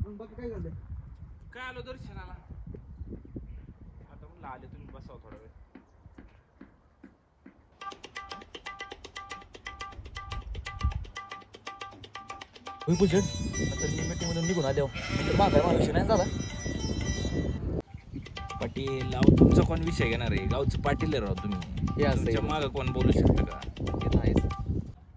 मग बाकी काय झालं काय आलो दर्शनाला? होई पुढे नंतर मी मीटिंगमधून निघून आलो. नंतर माझा मला विषय नाही झाला? पाटील अहो तुमचा कोण विषय घेणार आहे? गावचं पाटील राव तुम्ही. हे असं तुमच्या. मागं कोण बोलू शकतं का? ते आहेच.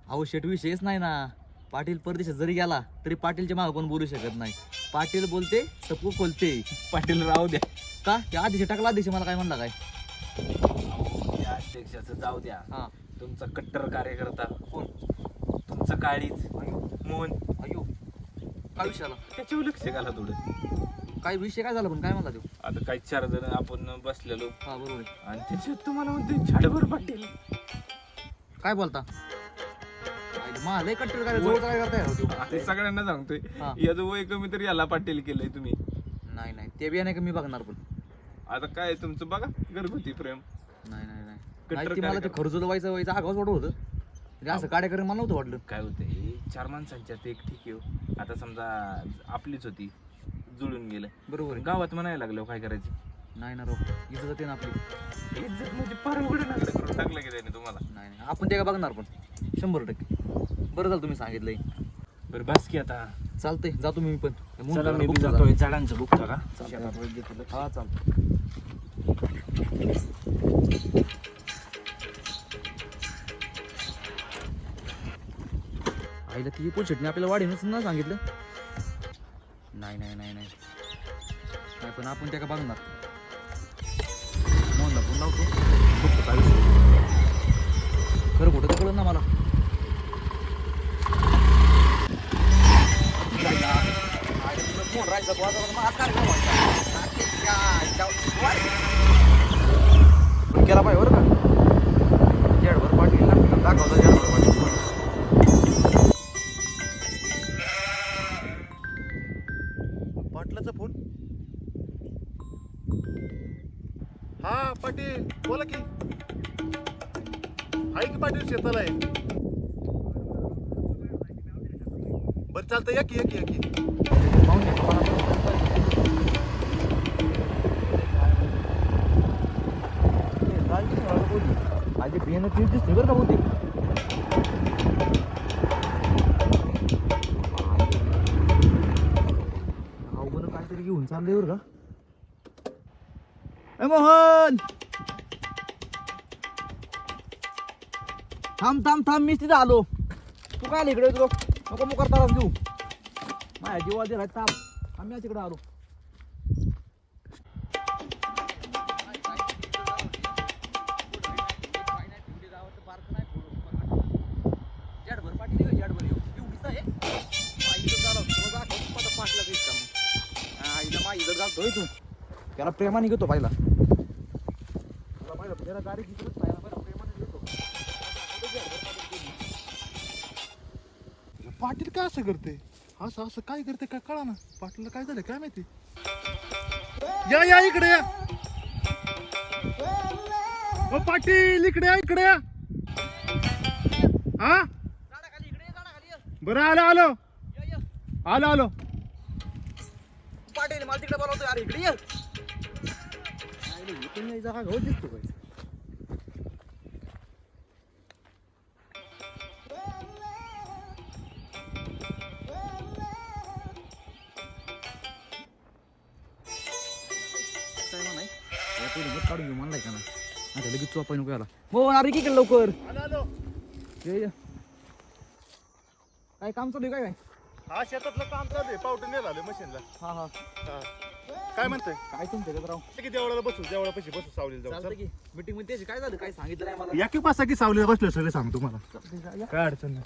अहो शेट विषयच नाही ना. पाटील परदेशात जरी गेला तरी पाटीलच्या मागं कोण बोलू शकत नाही. पाटील बोलते सपू खोलते. पाटील राहू द्या. का? त्या आधीचे टाकला आधीचे मला काय म्हणला काय? अहो, त्या अध्यक्षाचं जाऊ द्या. हा. तुमचा कट्टर कार्यकर्ता. कोण? तुमचं काळीच मोहन. अयो. काय विषय आला त्याच्यावर लक्ष घाला थोडं. काय विषय काय झाला पण? काय म्हणला तो? आता काही चार जण आपण बसलेलो. हा बरोबर आहे. आणि त्याच्यात तुम्हाला म्हणतो झाडभर पाटील. काय बोलता? मला कट्टर काय जवळ काय करताय. राव त्यो? ते सगळ्यांना सांगतोय. हा. याचं वय कमी तर याला पाटील केलंय तुम्ही. नाही नाही. ते बी नाही का मी बघणार पण. आता काय तुमचं? बघा घरगुती प्रेम. नाही नाही नाही. कट्टर नाही, ते मला ते कार्यकर्ता. खर्च व्हायचं व्हायचं आगाच वाटत होतं. म्हणजे असं कार्यक्रम मला नव्हतं वाटलं. काय होतंय चार माणसांच्यात एक ठीक आहे हो. आता समजा आपलीच होती जुळून गेलं. बरोबर आहे. गावात म्हणायला लागलं काय करायचं? नाही ना राव इथं जाते ना आपली. इज्जत म्हणजे उघडं नाकडं करून टाकलं की त्याने तुम्हाला. नाही नाही आपण ते काय बघणार पण. शंभर टक्के. बरं झालं तुम्ही सांगितलंय. बरं बस की आता. चालतंय जातो मी पण. चला मी बी. जातोय झाडांचं बुकता का चालतंय. हा चालतं आईला ती कोण चटणी आपल्याला वाढीनच ना सांगितलं. नाही नाही नाही नाही. नाही पण आपण त्या का बघणार? मोहनला फोन लावतो. बघतो काय खरं कुठं कळलं ना मला. फोन राहायचा आज काय केला पाहिजे हो. बरं चालतं या की या की या की. आधी बियाणं तीच दिसते बरं का बहुतेक अवघड काहीतरी घेऊन चाललंय बरं का? ए मोहन! थांब थांब थांब मीच तिथं आलो. तू काय आला इकडे? तुला नको मग करता देऊ माझ्या जीवा दिला ताप आम्ही तिकडे आलो. त्याला प्रेमाने घेतो पाहिला. तुला पाहिलं, गाडी पाटील काय असं करते? असं असं काय करते काय कळा ना पाटीलला काय झालं काय माहिती? या या इकडे या. ओ पाटील इकडे या इकडे या. हा? बरं आलो आलो. आलो आलो. पाटील मला तिकडे बोलावतोय. अरे इकडे ये. अरे, इकडून यायचा हा दिसतो काय मत काढून घेऊ म्हणलाय का ना आता लगेच चोपा नको याला. हो अरे की लवकर. ये ये. काय काम चालू आहे काय काय? हा शेतातलं काम चालू आहे. पावटं नेलं आलं मशीनला. हा हा. हा. काय म्हणतोय? काय तुमच्याकडे राव? की देवळाला बसू? देवळापाशी बसू सावलीला जाऊ. चालतं चल. की. मीटिंगमध्ये त्याची काय झालं? काय सांगितलं नाही मला? या की पासा की सावलीला बसलो सगळे सांगतो मला चालतंय का? या. काय अडचण नाही.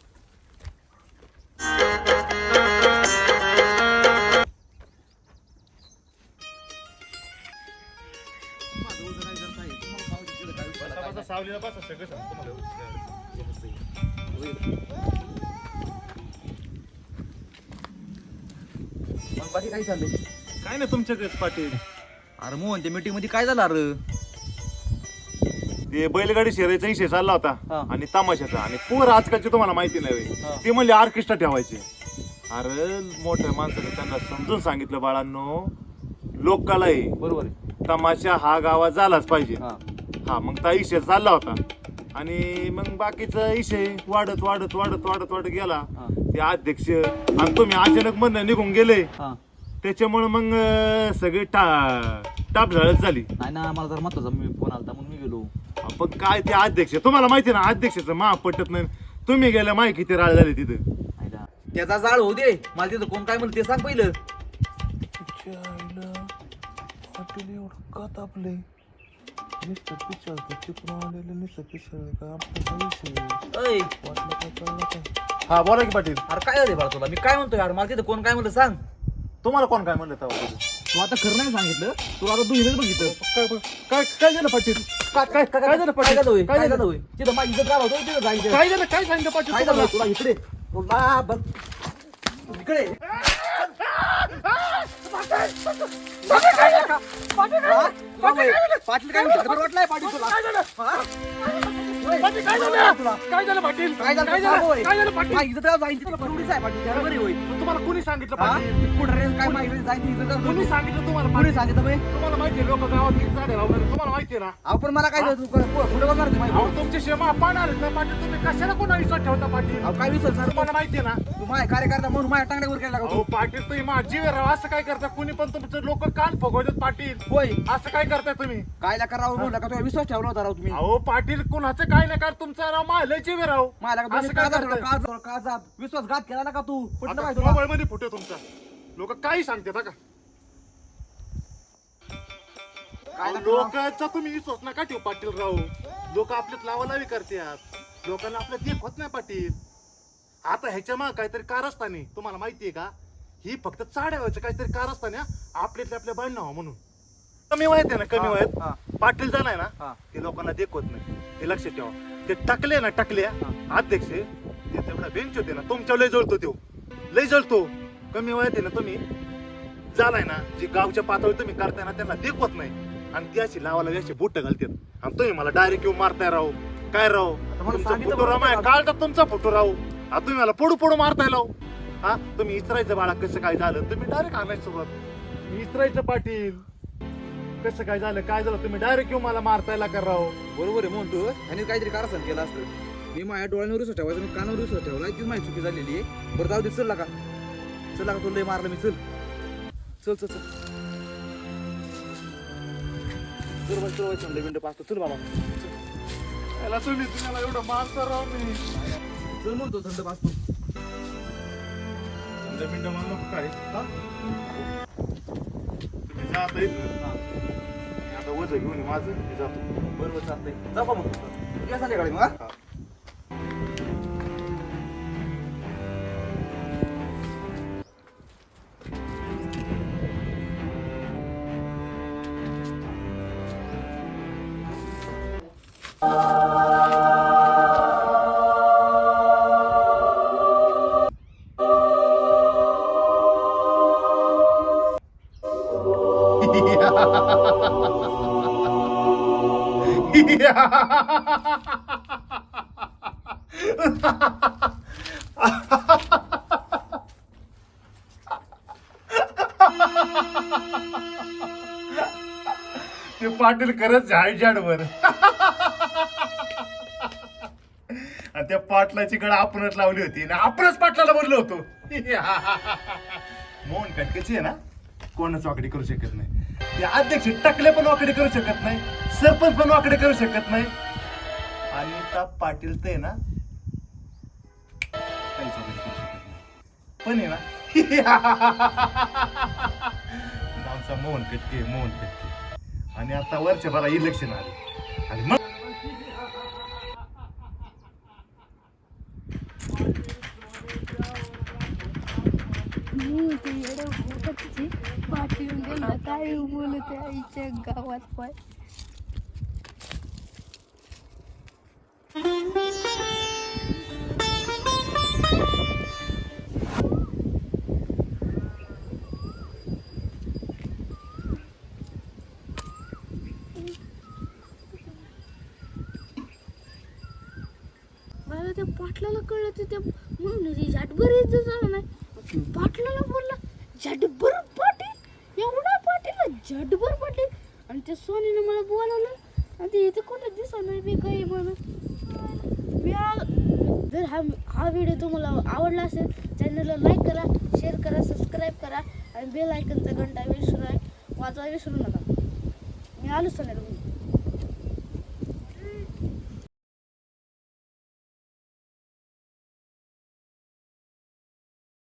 माऊलीला पास सगळं सांगतो मला काय चाललंय? काय नाही पाटील. अरे मोहन त्या मध्ये काय झालं अरे? ते बैलगाडी शेरायचा इशे चालला होता आणि तमाशाचा. आणि पोर आजकालचे तुम्हाला माहिती नाही ते म्हणले ऑर्केस्ट्रा ठेवायचे. अरे मोठ्या माणसाने त्यांना समजून सांगितलं बाळांनो. लोकाला आहे. बरोबर तमाशा हा गावा झालाच पाहिजे. हा हा मग त्या विषय चालला होता. आणि मग बाकीचा विषय वाढत वाढत वाढत वाढत वाढत गेला. हा. ते अध्यक्ष आणि तुम्ही अचानक मधनं निघून गेले. हा. त्याच्यामुळे मग अं, सगळी टा टाप झाडत झाली. नाही ना मला जर महत्त्वाचा मी फोन आलता म्हणून मी गेलो. पण काय ते अध्यक्ष तुम्हाला माहिती ना अध्यक्षाचं मा पटत नाही. तुम्ही गेल्या माही किती राळ झाली तिथं. नाही ना. त्याचा जाळ होऊ दे. मला तिथं कोण काय म्हणलं ते सांग पहिलं. अय हा बोला की पाटील. अरे काय झालं बाळा तुला? मी काय म्हणतोय? यार मला तिथं कोण काय म्हणलं सांग. तुम्हाला कोण काय म्हणलं तेव्हा? तू आता खरं नाही सांगितलं. तुला आता दुहेरीच बघितलं. काय काय काय झालं पाटील? काय काय काय झालं काय पाटील झालं होय? काय काय झालं? तिथं माझी इज्जत घालवतो तिथं जायचं. काय झालं? काय सांगितलं पाटील काय झालं? तुम्हाला? तुला इकडे तुला बघ इकडे काय नका? हा? तुला होय? पाटील काय? बरं वाटलंय पाटील तुला? पाटील, काय तुला? झालं काय झालं पाटील? काय झालं? काय सांग झालं होय. काय झालं पाटील? माझी इज्जत जायची तिथं बरोबरीच आहे पाटील बरोबर आहे होय. तुम्हाला कोणी सांगितलं हा? पाटील? पुढे काय माहिती? कोणी सांगितलं तुम्हाला कोणी पाटील? सांगितलं बाई? तुम्हाला माहिती लोक गावात किती झाडे लावणार तुम्हाला माहिती आहे ना? अहो पण मला काय तू पुढे बघणार होती अहो माहिती? तुमची शेमा पाहणार आहेत ना पाटील. तुम्ही कशाला कोणा विश्वास ठेवता पाटील? अहो काय विसर सर तुम्हाला माहिती आहे ना? तू माझ्या कार्यकर्ता म्हणून माझ्या टांगड्यावर केला का अहो तू पाटील तुम्ही माझी राव. असं काय करता? कुणी पण तुमचं लोक कान फुगवतात पाटील. होय. असं काय करताय तुम्ही? कायला करावं म्हणलं का? तुला विश्वास ठेवला होता राव तुम्ही. अहो पाटील कुणाचं काय नाही कर तुमचा राव माल जीव राव. मला का असं काय करताय? काळजात काळजात विश्वासघात केला ना का तू? तुला मोबाईल मध्ये फोटो तुमचा लोक काही सांगतात का? काय नका राव? लोकांचा तुम्ही विश्वास नका ठेवू पाटील राव. लोक आपल्यात लावालावी करतात. लोकांना आपल्यात देख होत नाही पाटील. आता ह्याच्या माग काहीतरी कारस्थानी तुम्हाला माहितीये का? ही फक्त चाड्या व्हायचं काहीतरी कारस्थानी हा, आपल्यातल्या आपल्या बांधणं म्हणून. कमी वयात आहे ना कमी हा, वयात. हा. पाटील झालाय ना हा. ते लोकांना देखवत नाही. ते लक्षात ठेवा. ते टाकले ना टाकले. अध्यक्ष ते तेवढा बेंच होते ना तुमच्या लय जळतो तो. लय जळतो. कमी वयात आहे ना तुम्ही झालाय ना जी गावच्या पातळी तुम्ही करताय ना त्यांना देखवत नाही. आणि ती अशी लावाला अशी बोट घालतात. आणि तुम्ही मला डायरेक्ट येऊन मारताय राव. काय राव? मला तुमचा सांगितलं फोटो बरोबर माझ्या काढतात तुमचा फोटो राव. आता तुम्ही मला पडू पडू मारताय राव. हा? तुम्ही इचरायचं बाळा कसं काय झालं? तुम्ही डायरेक्ट आणायचं सोबत इचरायचं पाटील. कसं काय झालं? काय झालं? तुम्ही डायरेक्ट येऊन मला मारतायला का राव? बरोबर आहे म्हणतो ह्याने काहीतरी कारस्थान केलं असतं. मी माझ्या डोळ्यांवर विश्वास ठेवायचा मी कानावर विश्वास ठेवला. तीच माझी चुकी झालेली आहे. बरं जाऊ दे चल का चल का तुला मारलं मी. चल. चल चल चल. चल चल मिनिटं बाबा. याला तुम्ही तुम्हाला एवढं मारता राव मी. चल म्हणतो थंड मिनिटं नको काय? आता इथनं. मी आता वजन घेऊन ये माझं मी जातो बरोबर चालतंय जाऊ का मग या संध्याकाळी मग हा? ते पाटील खरंच झाड झाडवर आणि त्या पाटलाची गळ आपणच लावली होती ना आपणच पाटलाला बोललो होतो. मोहन कटकेची आहे ना? कोणच वाकडी करू शकत नाही. ते अध्यक्ष टकले पण वाकडे करू शकत नाही सरपंच पण वाकडे करू शकत नाही. आणि त्या पाटील ते ना पण आहे ना आमचा मोहन कटके मोहन कटके. आणि आता वरच्या भरा इलेक्शन आले. आणि मग मी ते येडवची पाठी गेलं काय बोलत आईच्या गावात पाय मला त्या पाटलाला कळलं ते त्या म्हणून झाट बरीच झालं नाही पाटलाला बोलला झटभर पाटील एवढा पाटील झटभर पाटील आणि त्या सोनीनं मला बोलावलं आणि ते इथं कुठं दिसा नाही मी काही म्हणून? मी जर हा हा व्हिडिओ तुम्हाला आवडला असेल चॅनलला लाईक करा शेअर करा सबस्क्राईब करा आणि बेल आयकनचा घंटा विसरू वाजवा विसरू नका. मी आलो सगळ्या